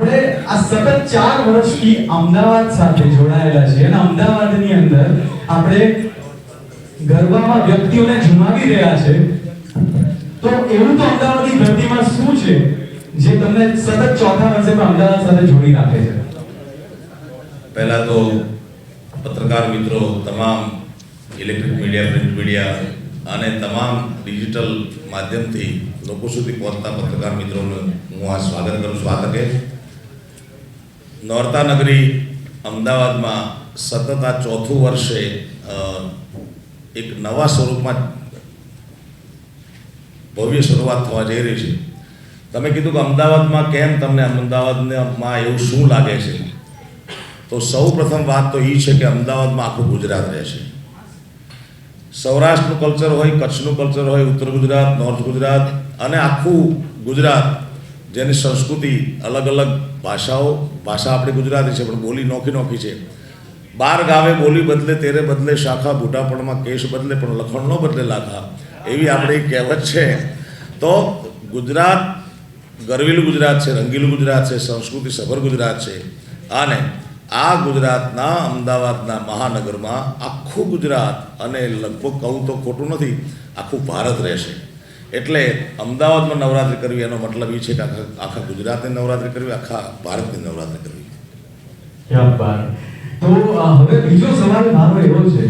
આપણે આ સતત ચાર વર્ષથી અમદાવાદ સાથે જોડાયેલા છીએ અને અમદાવાદની અંદર આપણે ગરબામાં વ્યક્તિઓને જમાવી રહ્યા છે. તો એવું તો અમદાવાદની ધરતીમાં શું છે જે તમને સતત ચોથા વર્ષે પણ અમદાવાદ સાથે જોડી રાખે છે? પહેલાં તો પત્રકાર મિત્રો, તમામ ઇલેક્ટ્રિક મીડિયા પ્રિન્ટ મીડિયા અને તમામ ડિજિટલ માધ્યમથી લોકો સુધી પહોંચતા પત્રકાર મિત્રોનું હું આ સ્વાગત કરું છું. આ તકે નોરતા નગરી અમદાવાદમાં સતત આ ચોથું વર્ષે એક નવા સ્વરૂપમાં ભવ્ય શરૂઆત થવા જઈ રહી છે. તમે કીધું કે અમદાવાદમાં કેમ તમને અમદાવાદમાં એવું શું લાગે છે? તો સૌ પ્રથમ વાત તો એ છે કે અમદાવાદમાં આખું ગુજરાત રહે છે. સૌરાષ્ટ્રનું કલ્ચર હોય, કચ્છનું કલ્ચર હોય, ઉત્તર ગુજરાત, નોર્થ ગુજરાત અને આખું ગુજરાત જેની સંસ્કૃતિ અલગ અલગ ભાષાઓ, ભાષા આપણી ગુજરાતી છે, પણ બોલી નોખી નોખી છે. બાર ગાવે બોલી બદલે, તેરે બદલે, શાખા બુટાપણમાં કેશ બદલે, પણ લખણ ન બદલે લાખા. એવી આપણી કહેવત છે. તો ગુજરાત ગરવીલું ગુજરાત છે, રંગીલું ગુજરાત છે, સંસ્કૃતિ સભર ગુજરાત છે. અને આ ગુજરાતના, અમદાવાદના મહાનગરમાં આખું ગુજરાત અને લગભગ કહું તો ખોટું નથી, આખું ભારત રહેશે. એટલે અમદાવાદમાં નવરાત્રિ કરવી એનો મતલબ એ છે કે આખા આખા ગુજરાતની નવરાત્રિ કરવી, આખા ભારતની નવરાત્રિ કરવી. તો હવે બીજો સવાલ મારો એવો છે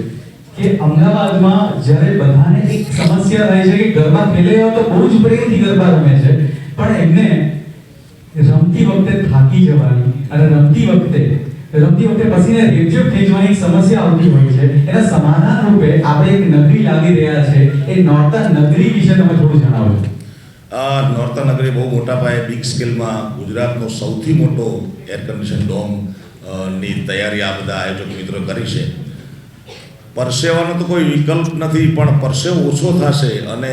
કે અમદાવાદમાં જ્યારે બધાને એક સમસ્યા રહે છે કે ગરબા ખેલે તો બહુ જ પ્રેમથી ગરબા રમે છે, પણ એમને રમતી વખતે થાકી જવાની અને રમતી વખતે પસીને રેપઝેપ થઈ સમસ્યા આવતી હોય છે. એના સમાધાન રૂપે આપણે એક નગરી લાવી રહ્યા છે. એ નોર્તા નગરી વિશે તમે થોડું જણાવો. આ નોર્તા નગરી બહુ મોટા પાયે બિગ સ્કેલમાં ગુજરાતનો સૌથી મોટો એર કન્ડિશન ડોમની તૈયારી આ બધા આયોજક મિત્રો કરી છે. પરસેવાનો તો કોઈ વિકલ્પ નથી, પણ પરસેવો ઓછો થશે અને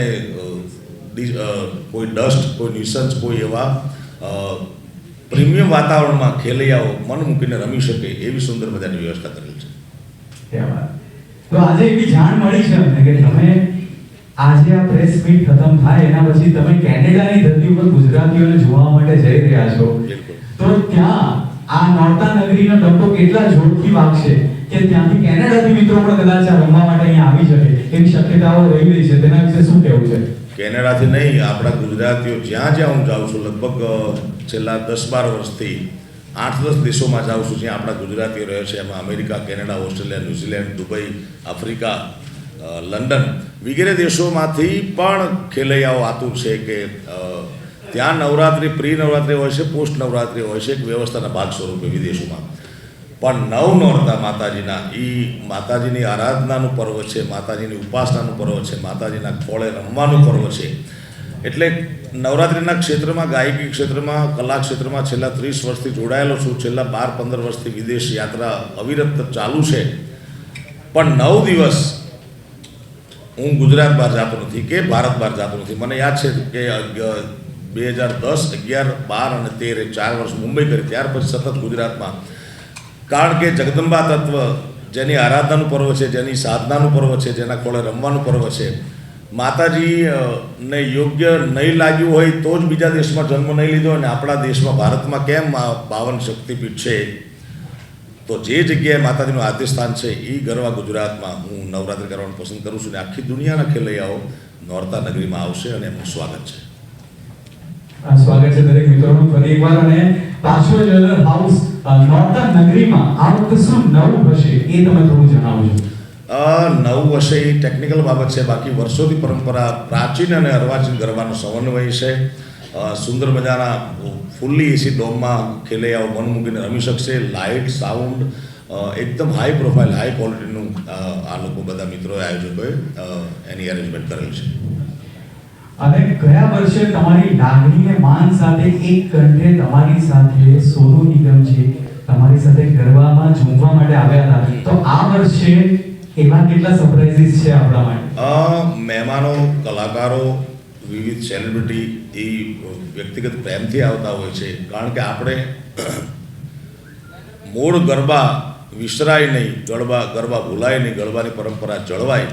કોઈ ડસ્ટ કોઈ ન્યુસન્સ કોઈ એવા પ્રીમિયમ વાતાવરણમાં ખેલૈયાઓ મન મૂકીને રમી શકે એવી સુંદર મજાની વ્યવસ્થા કરેલી છે. તો આજે એવી જાણ મળી છે અમને કે તમે આજે આ પ્રેસ મીટ ખતમ થાય એના પછી તમે કેનેડાની ધરતી ઉપર ગુજરાતીઓને જોવા માટે જઈ રહ્યા છો. તો ત્યાં આ નોર્તા નગરીનો ડબ્બો કેટલા જોરથી વાગશે કે ત્યાંથી કેનેડાથી મિત્રો પણ કદાચ રમવા માટે અહીંયા આવી શકે એવી શક્યતાઓ રહી રહી છે તેના વિશે શું કહેવું છે? કેનેડાથી નહીં, આપણા ગુજરાતીઓ જ્યાં જ્યાં હું જાઉં છું, લગભગ છેલ્લા દસ બાર વર્ષથી આઠ દસ દેશોમાં જાઉં છું જ્યાં આપણા ગુજરાતીઓ રહે છે. એમાં America, Canada, Australia, New Zealand, Dubai, Africa London વગેરે દેશોમાંથી પણ ખેલૈયાઓ આતુર છે કે ત્યાં નવરાત્રિ પ્રી નવરાત્રિ હોય છે, પોસ્ટ નવરાત્રિ હોય છે, એક વ્યવસ્થાના ભાગ સ્વરૂપે વિદેશોમાં. પણ નવ નોરતા માતાજીના. એ માતાજીની આરાધનાનું પર્વ છે, માતાજીની ઉપાસનાનું પર્વ છે, માતાજીના ખોળે રમવાનું પર્વ છે. એટલે નવરાત્રિના ક્ષેત્રમાં, ગાયકી ક્ષેત્રમાં, કલા ક્ષેત્રમાં છેલ્લા ત્રીસ વર્ષથી જોડાયેલો છું. છેલ્લા બાર, પંદર વર્ષથી વિદેશ યાત્રા અવિરત ચાલુ છે. પણ નવ દિવસ હું ગુજરાત બહાર જતો નથી કે ભારત બહાર જતો નથી. મને યાદ છે કે બે હજાર દસ અગિયાર, બાર અને તેર ચાર વર્ષ મુંબઈ કરી. ત્યાર પછી સતત ગુજરાતમાં કારણ કે જગદંબા તત્વ જેની આરાધનાનું પર્વ છે જેની સાધનાનું પર્વ છે જેના ખોળે રમવાનું પર્વ છે માતાજી અ, ને યોગ્ય નહીં લાગ્યું હોય તો જ બીજા દેશમાં જન્મ નહીં લીધો અને આપણા દેશમાં ભારતમાં કેમ આ બાવન શક્તિપીઠ છે? તો જે જગ્યાએ માતાજીનું આદ્યસ્થાન છે એ ગરવા ગુજરાતમાં હું નવરાત્રિ કરવાનું પસંદ કરું છું અને આખી દુનિયાના ખેલૈયાઓ નોરતા નગરીમાં આવશે અને એમનું સ્વાગત છે. સ્વાગત છે દરેક મિત્રોનું. ફરી એકવાર અને પાછો જ્વેલર હાઉસ અ, નગરીમાં આ શું નવું હશે એ તમે થોડું જણાવજો. નવું હશે એ ટેકનિકલ બાબત છે. બાકી વર્ષોથી પરંપરા પ્રાચીન અને અર્વાચીન ગરબાનો સમન્વય છે. સુંદર મજાના ફૂલ્લી એસી ડોમમાં ખેલૈયાઓ મન મૂકીને રમી શકશે. લાઇટ સાઉન્ડ એકદમ હાઈ પ્રોફાઇલ હાઈ ક્વોલિટીનું આ લોકો બધા મિત્રોએ આયોજકોએ એની અરેન્જમેન્ટ કરેલ છે. અને ગયા વર્ષે તમારી લાગણી અને માન સાથે, એક કંઠે તમારી સાથે સોનુ નિગમ છે, તમારી સાથે ગરબામાં ઝૂમવા માટે આવ્યા હતા. તો આ વર્ષે એવા કેટલા સરપ્રાઇઝીસ છે આપણા માટે? મહેમાનો, કલાકારો, વિવિધ સેલિબ્રિટી એ વ્યક્તિગત પ્રેમથી આવતા હોય છે. કારણ કે આપણે મૂળ ગરબા વિસરાય નહીં, ગરબા ગરબા ભૂલાય નહીં, ગરબાની પરંપરા જળવાય.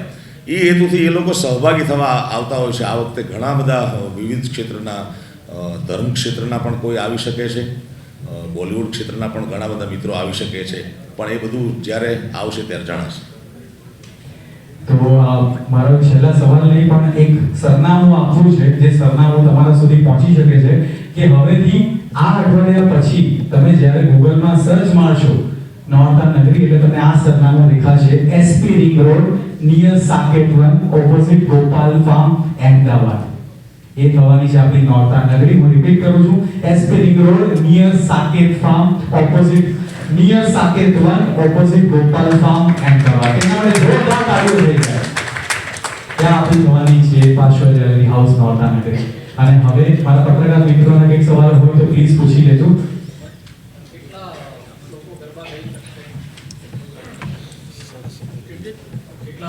એ હેતુથી એ લોકો સહભાગી થવા આવતા હોય છે. આ વખતે ઘણા બધા વિવિધ ક્ષેત્રના ધર્મ ક્ષેત્રના પણ કોઈ આવી શકે છે. બોલિવૂડ ક્ષેત્રના પણ ઘણા બધા મિત્રો આવી શકે છે. પણ એ બધું જ્યારે આવશે ત્યારે જણાશે. તો મારો છેલ્લા સવાલની પણ એક સરનામું આપવું છે જે સરનામું તમારા સુધી પહોંચી શકે છે કે હવેથી આ અઠવાડિયા પછી તમે જ્યારે ગૂગલમાં સર્ચ મારશો નોર્થન નગરી એટલે તમને આ સરનામું દેખાશે. SP ring road near Saket one opposite Gopal farm Ahmedabad એ થવાની છે આપણી નોર્થન નગરી. હું રિપીટ કરું છું. SP ring road near Saket farm opposite near Saket one opposite Gopal farm Ahmedabad એના માટે જોરદાર તાળીઓ થઈ જાય. ત્યાં આપણી થવાની છે પાછળ હાઉસ નોર્થન નગરી. અને હવે મારા પત્રકાર મિત્રોને કંઈક સવાલ હોય તો પ્લીઝ પૂછી લેજો કેટલા લોકો ગરબા ગાઈ શકશે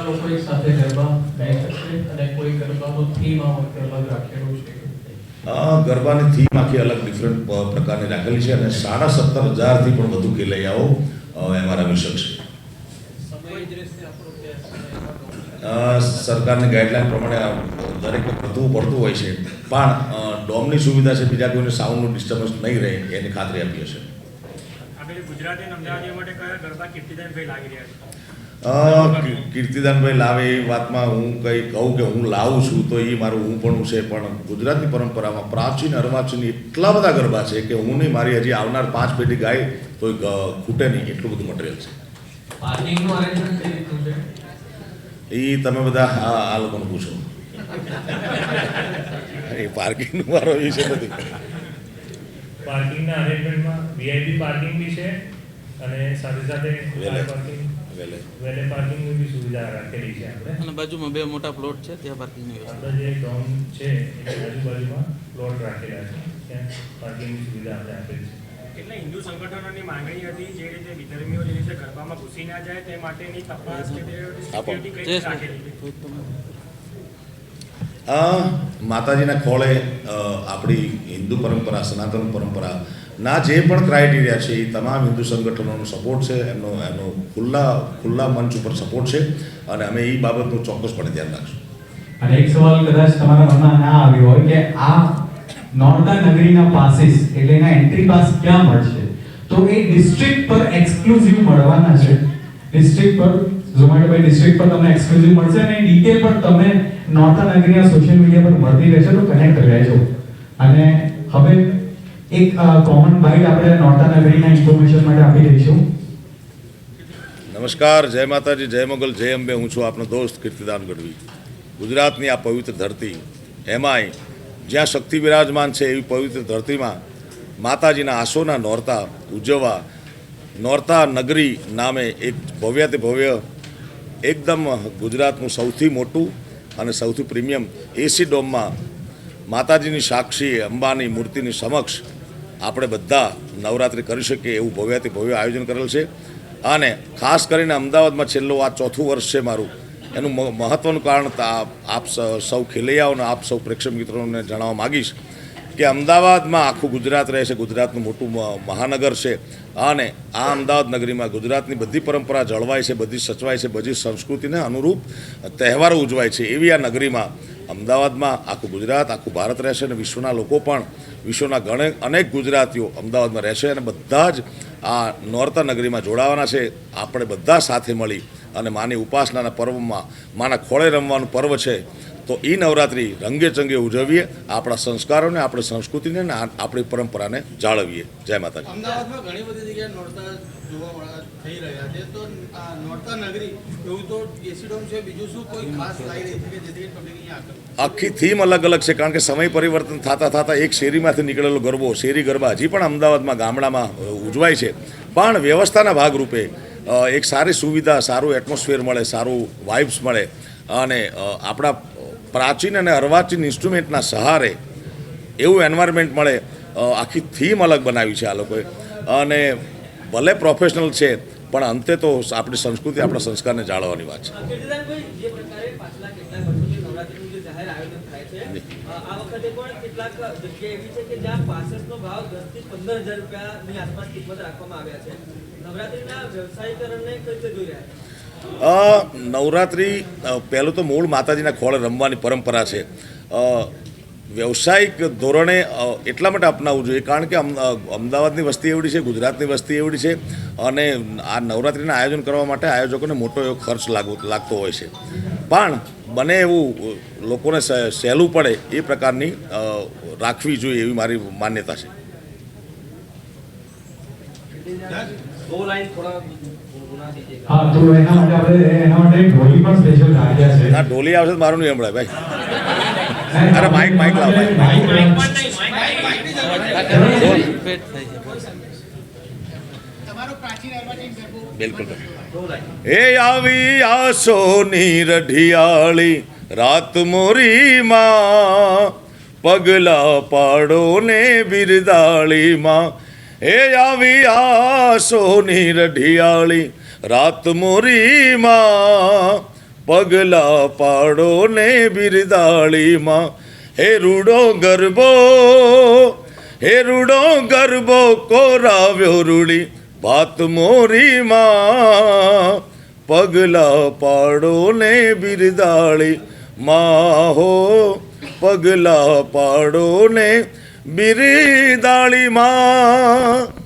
લોકો એક સાથે ગરબા ગાઈ શકશે અને કોઈ ગરબાનો થીમ આ વખતે અલગ રાખેલો છે ગરબાની થીમ આખી અલગ ડિફરન્ટ પ્રકારની રાખેલી છે અને સાડા સત્તર હજારથી પણ વધુ ખેલૈયાઓ એમાં રમી શકશે સરકારની ગાઈડલાઈન પ્રમાણે દરેક વધુ પડતું હોય છે. પણ ડોમની સુવિધા છે બીજા કોઈને સાઉન્ડનું ડિસ્ટર્બન્સ નહીં રહે એની ખાતરી આપી હશે. ગુજરાતી અને માટે કયા ગરબા કીર્તિદાનભાઈ લાગી રહ્યા છે? અ, કી- કીર્તિદાનભાઈ લાવે એ વાતમાં હું કંઈ કહું કે હું લાવું છું તો એ મારું હું પણ છે પણ ગુજરાતની પરંપરામાં પ્રાચીન અર્વાચીન એટલા બધા ગરબા છે કે હું નહીં મારી હજી આવનાર પાંચ પેઢી ગાય તો ખૂટે નહીં એટલું બધું મટીરિયલ છે. એ તમે બધા આ આ લોકોને પૂછો. એ પાર્કિંગનું મારો વિષય નથી પાર્કિંગના અરેન્જમેન્ટમાં વીઆઈપી પાર્કિંગ બી છે અને સાથે સાથે પાર્કિંગ વેલે. વેલે પાર્કિંગની બી સુવિધા રાખેલી છે આપણે. અને બાજુમાં બે મોટા પ્લોટ છે ત્યાં પાર્કિંગની વ્યવસ્થા. આપણે જે ડોમ છે એની આજુબાજુમાં પ્લોટ રાખેલા છે. ત્યાં પાર્કિંગની સુવિધા આપણે આપેલી છે. એટલે હિન્દુ સંગઠનોની માંગણી હતી જે રીતે વિધર્મીઓ જે રીતે ગરબામાં ઘૂસી ના જાય તે માટેની તપાસ કે સિક્યુરિટી કઈ રાખેલી આ માતાજીના ખોળે આપણી હિન્દુ પરંપરા સનાતન પરંપરા ના, જે પણ ક્રાઇટેરિયા છે, એ તમામ હિન્દુ સંગઠનોનો સપોર્ટ છે, એમનો એમનો ખુલ્લા ખુલ્લા મંચ ઉપર સપોર્ટ છે, અને અમે એ બાબતનું ચોક્કસપણે ધ્યાન રાખશું. અને એક સવાલ કદાચ તમારા મનમાં ના આવ્યો હોય કે આ નોર્ધન નગરીના પાસીસ એટલે એના એન્ટ્રી પાસ ક્યાં મળશે? તો એ ડિસ્ટ્રિક્ટ પર એક્સક્લુઝિવ મળવાના છે. ડિસ્ટ્રિક્ટ પર ઝોમેટો બાય ડિસ્ટ્રિક્ટ પર તમને એક્સક્લુઝિવ મળશે અને ડિટેલ પણ તમે નોર્ધન નગરીના સોશિયલ મીડિયા પર મળતી રહેશે તો કનેક્ટ રહેજો અને હવે એક કોમન બાઇટ આપણે નોર્ટન નગરીના ઇન્ફોર્મેશન માટે આપી દઈશું. નમસ્કાર, જય માતાજી, જય મોગલ, જય અંબે. હું છું આપનો દોસ્ત કીર્તિદાન ગઢવી. ગુજરાતની આ પવિત્ર ધરતી, એમાંય જ્યાં શક્તિ બિરાજમાન છે એવી પવિત્ર ધરતીમાં માતાજીના આંસોના નોરતા ઉજવવા નોરતા નગરી નામે એક ભવ્યાતિ ભવ્ય, એકદમ ગુજરાતનું સૌથી મોટું અને સૌથી પ્રીમિયમ એસી ડોમમાં માતાજીની સાક્ષી અંબાની મૂર્તિની સમક્ષ આપણે બધા નવરાત્રિ કરી શકીએ એવું ભવ્યાતિ ભવ્ય આયોજન કરેલ છે. અને ખાસ કરીને અમદાવાદમાં છેલ્લું આ ચોથું વર્ષ છે મારું. એનું મહત્ત્વનું કારણ આપ સ- સૌ ખેલૈયાઓને, આપ સૌ પ્રેક્ષક મિત્રોને જણાવવા માગીશ કે અમદાવાદમાં આખું ગુજરાત રહે છે. ગુજરાતનું મોટું મહાનગર છે. અને આ અમદાવાદ નગરીમાં ગુજરાતની બધી પરંપરા જળવાય છે, બધી સચવાય છે, બધી સંસ્કૃતિને અનુરૂપ તહેવારો ઉજવાય છે. એવી આ નગરીમાં અમદાવાદમાં આખું ગુજરાત, આખું ભારત રહેશે અને વિશ્વના લોકો પણ, વિશ્વના ઘણે અનેક ગુજરાતીઓ અમદાવાદમાં રહેશે અને બધા જ આ નોર્તા નગરીમાં જોડાવાના છે. આપણે બધા સાથે મળી અને માની ઉપાસનાના પર્વમાં, માના ખોળે રમવાનું પર્વ છે, તો એ નવરાત્રિ રંગે ચંગે ઉજવીએ, આપણા સંસ્કારોને, આપણી સંસ્કૃતિને આપણી પરંપરાને જાળવીએ. જય માતાજી. અમદાવાદમાં ઘણી બધી જગ્યાએ આખી થીમ અલગ અલગ છે, કારણ કે સમય પરિવર્તન થતાં થતાં એક શેરીમાંથી નીકળેલો ગરબો, શેરી ગરબા હજી પણ અમદાવાદમાં, ગામડામાં ઉજવાય છે. પણ વ્યવસ્થાના ભાગરૂપે એક સારી સુવિધા, સારું એટમોસ્ફિયર મળે, સારું વાઇબ્સ મળે. અને આપણા પ્રાચીન અને અર્વાચીન ઇન્સ્ટ્રુમેન્ટના સહારે એવું એન્વાયરમેન્ટ મળે. આખી થીમ અલગ બનાવી છે આ લોકોએ. અને ભલે પ્રોફેશનલ છે, પણ અંતે તો આપણી સંસ્કૃતિ, આપણા સંસ્કારને જાળવવાની વાત છે. જાહેર નવરાત્રિ પહેલું તો મૂળ માતાજીના ખોળે રમવાની પરંપરા છે. વ્યવસાયિક ધોરણે એટલા માટે અપનાવવું જોઈએ કારણ કે અમદાવાદની વસ્તી એવડી છે ગુજરાતની વસ્તી એવડી છે અને આ નવરાત્રિના આયોજન કરવા માટે આયોજકોને મોટો એવો ખર્ચ લાગુ લાગતો હોય છે. પણ બને એવું લોકોને સહેલું પડે એ પ્રકારની રાખવી જોઈએ એવી મારી માન્યતા છે. ઢોલી આવશે મારું નહીં હમણાં ભાઈ. અરે, માઇક, માઇક લાવો, બિલકુલ. એ આવી આસોની રઢિયાળી રાત મોરીમાં પગલા પાડો ને બિરદાળીમાં. એ આવી આસોની રઢિયાળી રાત મોરીમાં પગલા પાડો ને બિરદાળીમાં. હે રૂડો ગરબો, હે રૂડો ગરબો કોરાવ્યો રૂડી ભાત મોરીમાં. પગલા પાડો ને બિરદાળી માહો પગલા પાડો ને બિરદાળી માં